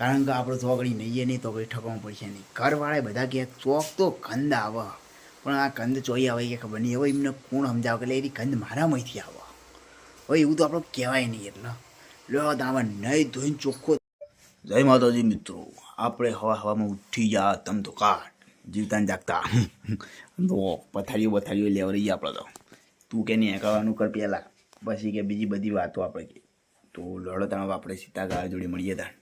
કારણ કે આપણે ચોકડી નહીએ નહીં, તો કંઈ ઠકવું પડશે નહીં. ઘરવાળા બધા કહે, ચોક તો કંદ આવે. પણ આ કંદ ચોઈ આવે કે ખબર નહીં હવે એમને કોણ સમજાવે? એટલે એની કંદ મારામાંથી આવે. હવે એવું તો આપણે કહેવાય નહીં એટલે. લો તાવા નહીં ધોઈને ચોખ્ખો જય માતાજી મિત્રો. આપણે હવા હવામાં ઉઠી જા, તમ તો કાટ. જીવતા જાગતા. તો પથારીઓ પથારીઓ લેવરી આપણે તો. તું કે નહીં, એકાવાનું કર પહેલાં પછી કે બીજી બધી વાતો આપણે તો લડો, તાણ આપણે સીતા ગાળ જોડે મળીએ તાણ.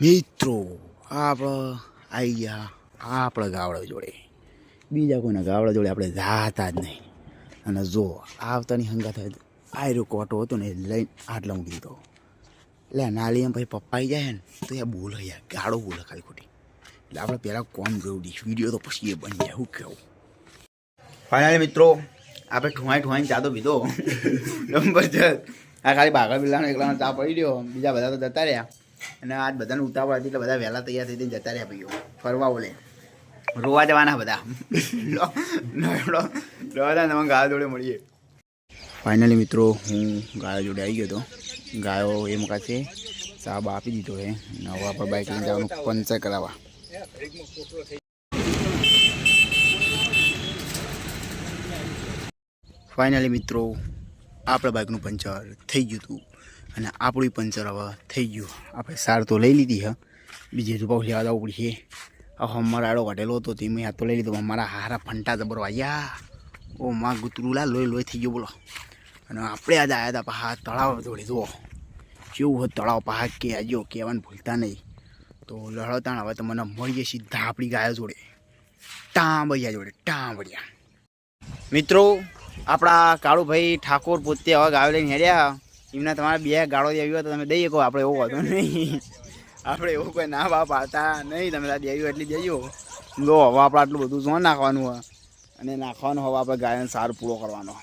મિત્રો આપણે આવી ગયા આપણા ગાવડા જોડે. બીજા કોઈના ગાવડા જોડે આપણે જાતા જ નહીં. અને જો આવતાની હંગાત આયરો કોટો હતો ને લઈને આટલા મૂકી દીધો એટલે નાલી એમ પછી પપ્પા આવી જાય ને તો એ બોલે યાર ગાળો બોલે ખાલી ખોટી. એટલે આપણે પહેલાં કોમ જોયું વીડિયો તો પછી એ બની જાય શું કેવું ફાઇનલી મિત્રો આપણે ઠુવાઈ ઠુવાઈને ચા તો પીધો. નંબર છે આ ખાલી બાગા બિલ્લાનો એકલાનો ચા પડી રહ્યો. બીજા બધા તો જતા રહ્યા. અને આજ બધાને ઉતાવળ હતી એટલે બધા વહેલા તૈયાર થઈ જતા રહ્યા ભાઈઓ. ફરવા બોલે રોવા જવાના બધા. રોવાના તમે ગાયો જોડે મળીએ. ફાઇનલી મિત્રો, હું ગાયો જોડે આવી ગયો હતો ગાયો એ મુકાશે સાબ આપી દીધો છે. નવા પર બાઇક લઈને જવાનું પંચર કરાવવા. ફાઇનલી મિત્રો, આપણા બાઇકનું પંચર થઈ ગયું હતું. અને આપણું પંચર હવે થઈ ગયું. આપણે સાર તો લઈ લીધી હ. બીજે હજુ પાછું લેવા જવું પડશે. હવે મારા આડો કાઢેલો હતો, તે મેં હાથ તો લઈ લીધો મારા હારા ફંટા જબર યા ઓ માં ગુતરુલા લોહી લોહી થઈ ગયો, બોલો. અને આપણે આજે આવ્યા હતા પહા તળાવ જોડે, જુઓ. કેવું હોય તળાવ પહા, કે આજો કહેવાનું ભૂલતા નહીં. તો લડતાણ હવે તો મને મળીએ સીધા આપણી ગાયો જોડે. ટાંબડિયા જોડે ટાંબડિયા મિત્રો, આપણા કાળુભાઈ ઠાકોર પોતે હવે ગાયો લઈને હેડ્યા. એમના તમારે બે ગાળો દેવી હોય તો તમે દઈ શકો આપણે એવું હતું નહીં. આપણે એવું કોઈ ના બાપ આવતા નહીં, તમે દેવી એટલી દેજો. લો હવે આપણે આટલું બધું શું નાખવાનું હોય? અને નાખવાનું હવે આપણે ગાયન સાર પૂરો કરવાનો.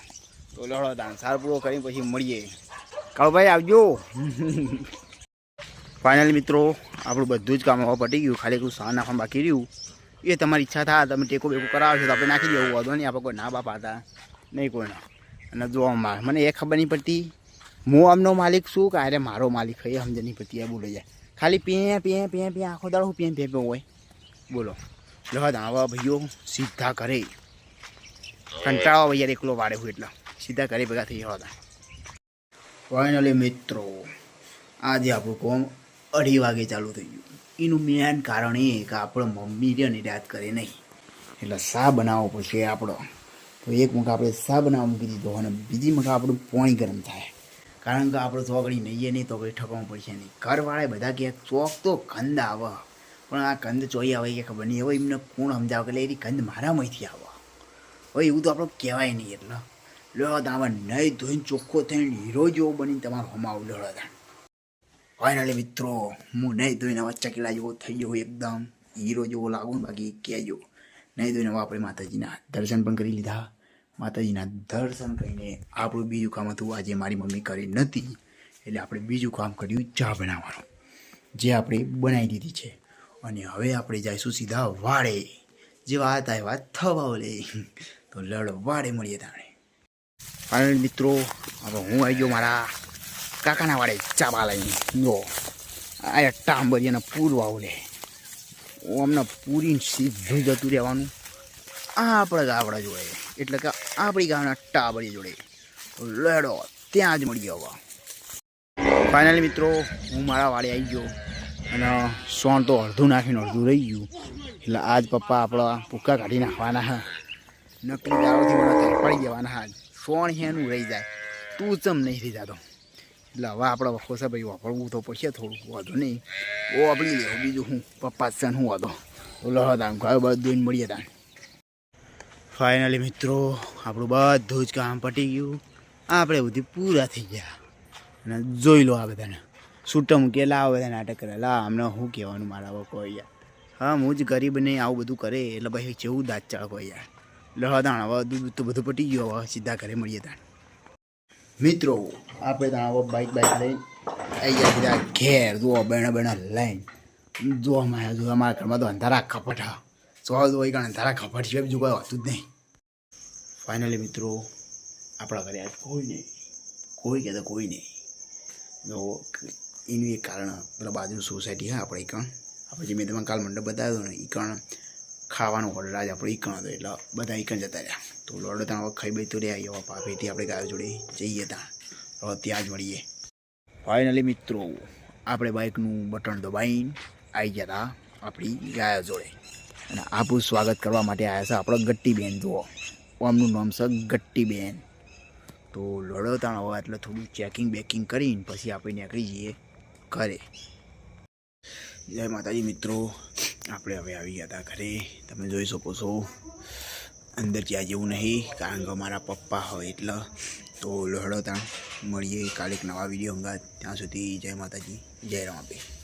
તો લડો દાન સાર પૂરો કરીને પછી મળીએ. કાળુભાઈ, આવજો. ફાઇનલ મિત્રો, આપણું બધું જ કામ હવે પટી ગયું. ખાલી એકલું સાર નાખવાનું બાકી રહ્યું. એ તમારી ઈચ્છા થાય, તમે ટેકો બેકો છો તો આપણે નાખી દેવું વાંધો નહીં, આપણે કોઈ ના બાપ હતા નહીં કોઈના અને જો આમાં મને એ ખબર નહીં પડતી. હું આમનો માલિક છું કે અરે મારો માલિક હોય સમજ નહીં પતી એ બોલો જાય ખાલી પીએ પીએ પીએ પીએ, આખો દાડો પીએ પીએ પીએ, હોય. બોલો. લહદ આવા, ભાઈઓ. સીધા કરે કંટાળો ભાઈ એકલો વાળે હું એટલે. સીધા કરે ભેગા થઈ જવા ફાઇનલી મિત્રો, આજે આપણું કોમ અઢી વાગે ચાલુ થઈ ગયું. એનું મેન કારણ એ કે આપણો મમ્મી રહ્યો ને યાદ કરે નહીં. એટલે શા બનાવવો પડશે આપણો? તો એક મુખ આપણે શા બનાવવા મૂકી દીધો અને બીજી મુખ આપણું પોણી ગરમ થાય. કારણ કે આપણે ચોકડી નહીએ નહીં તો કંઈ ઠકવું પડશે નહીં. ઘરવાળા બધા કહે, ચોક તો કંદ આવે. પણ આ કંદ ચોઈ આવે કે ખબર નહીં. હવે એમને કોણ સમજાવે? એટલે એની કંદ મારામાંથી આવે. હવે એવું તો આપણે કહેવાય નહીં એટલે. લો તમે નહીં ધોઈને ચોખ્ખો થઈને હીરો જેવો બની તમારો હમાવ લડો તા ફાઇનલી મિત્રો, હું નહીં ધોઈને હવે ચકલા જેવો થઈ ગયો એકદમ. હીરો જેવો લાગુ બાકી કહેજો નહીં ધોઈને આપણે માતાજીના દર્શન પણ કરી લીધા. માતાજીના દર્શન કરીને આપણું બીજું કામ હતું. આજે મારી મમ્મી કરી નથી એટલે આપણે બીજું કામ કર્યું, ચા બનાવવાનું, જે આપણે બનાવી દીધી છે. અને હવે આપણે જઈશું સીધા વાડે જેવા હતા વાત થવા લે તો લડ વાડે મળીએ તાણે. ફાઇનલ મિત્રો, હવે હું આવી ગયો મારા કાકાના વાડે ચાબા લઈને. જો, આ ટાંબરિયાના પૂર વાવ લે અમને પૂરીને સીધું જતું રહેવાનું. આ આપણા ગાવડા જોઈએ એટલે કે આપણી ગામના ટાબરી જોડે. લડો, ત્યાં જ મળી ગયો ફાઇનલી મિત્રો, હું મારા વાડે આવી ગયો. અને સોન તો અડધું નાખીને અડધું રહી ગયું. એટલે આજ પપ્પા આપણા ભૂક્કા કાઢી નાખવાના હા. નકલી દારોથી મને પડી જવાના હા. સોણ હેનું રહી જાય. તું ચમ નહીં રહી જતો એટલે હવે આપણે વખોસા ભાઈ વાપરવું તો પછી થોડું, વાંધો નહીં. ઓ, આપણી લેવું બીજું હું, પપ્પા સન હું વાંધો. લડો ઘર બધું મળીએ તા ફાઇનલી મિત્રો, આપણું બધું જ કામ પટી ગયું. આપણે બધી પૂરા થઈ ગયા. અને જોઈ લો આ બધાને. છૂટા મૂકેલા આ બધા નાટક કરેલા અમને શું કહેવાનું મારા બકો યાર. હા, હું જ ગરીબ નહીં આવું બધું કરે, એટલે પછી જેવું દાંત ચાળકો યાર. તાણ, હવે દૂધ તો બધું પટી ગયું, હવે સીધા ઘરે મળીએ તાણ. મિત્રો, આપણે તાણ, હવે બાઇક બાઇક લઈ આવી ગયા સીધા ઘેર. જુઓ, બેણા બેણા લઈને જોવામાં આવ્યા જો અમારા ઘરમાં તો અંધારા કપટ હા તો હોય કારણ તારા ખબર છે બીજું કોઈ હોતું જ નહીં. ફાઇનલી મિત્રો, આપણા ઘરે આજ કોઈ નહીં. કોઈ કે તો કોઈ નહીં. તો એનું એક કારણ પેલા બાજુની સોસાયટી હા, આપણે કણ આપણે જે મેં તમને કાલ મંડપ બતાવ્યો ને, ઈકણ ખાવાનો ઓર્ડર આજે આપણે ઈકણ હતો, એટલે બધા ઈકણ જતા રહ્યા. તો લોડો ત્યાં ખાઈ બઈ રહ્યા, એવા પાપેથી આપણે ગાયો જોડે જઈએ ત્યાં. હવે ત્યાં જ મળીએ. ફાઇનલી મિત્રો, આપણે બાઇકનું બટન દબાઈને આવી ગયા હતા આપણી ગાયો જોડે. અને આપણું સ્વાગત કરવા માટે આવ્યા છે આપણો ગટ્ટીબેન, જુઓ. આમનું નામ છે ગટ્ટીબેન. તો લડતાણ હોય એટલે થોડું ચેકિંગ બેકિંગ કરીને પછી આપણે નીકળી જઈએ ઘરે. જય માતાજી મિત્રો. આપણે હવે આવી ગયા હતા ઘરે. તમે જોઈ શકો છો, અંદર ત્યાં જેવું નહીં, કારણ કે અમારા પપ્પા હોય એટલે. તો લડો તાણ મળીએ કાલે એક નવા વીડિયો અંગાત. ત્યાં સુધી જય માતાજી, જય રામાપી